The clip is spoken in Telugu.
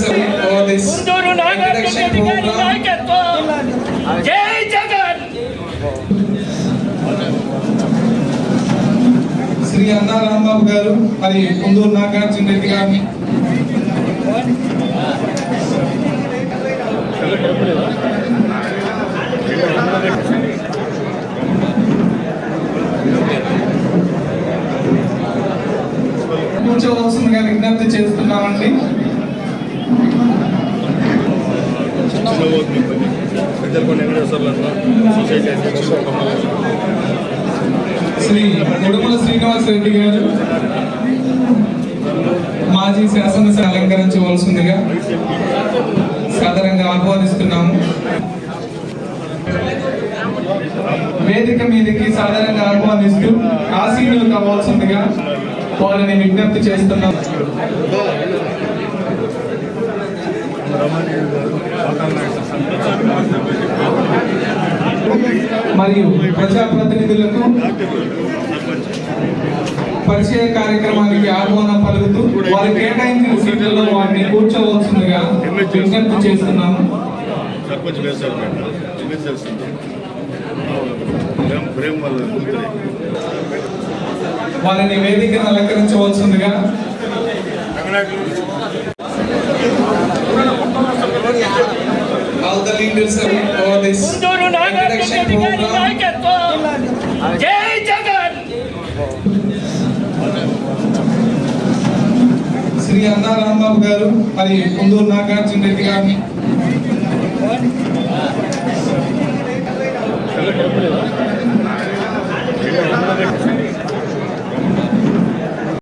of for this introduction program. నాయకత్వం. జై జగన్. శ్రీ అన్నా రాంబాబు గారు మరి కుందూరు నాగార్జున రెడ్డి గారిని. కూర్చోవలసిందిగా విజ్ఞప్తి చేస్తున్నామండి. పెద్దలకొండ వెంకటేశ్వర్లను సొసైటీ శ్రీ ఉడుమల శ్రీనివాస్ రెడ్డి గారు మాజీ శాసనసభ అలంకరించవలసిందిగా సాధారణంగా ఆహ్వానిస్తున్నాము. వేదిక మీదకి సాధారణంగా ఆహ్వానిస్తూ ఆసీనులు కావాల్సిందిగా వారిని విజ్ఞప్తి చేస్తున్నాం మరియు ప్రజాప్రతినిధులకు పరిచయ కార్యక్రమానికి ఆహ్వానం పలుకుతూ వారి కేటాయించిన సీట్లలో వారిని కూర్చోవలసిందిగా విజ్ఞప్తి చేస్తున్నాము. వారిని వేదికను అలంకరించవలసిందిగా all the leaders are for this introduction program. Shri అన్నా గారు మరి కుందూరు నాగార్జున రెడ్డి గారిని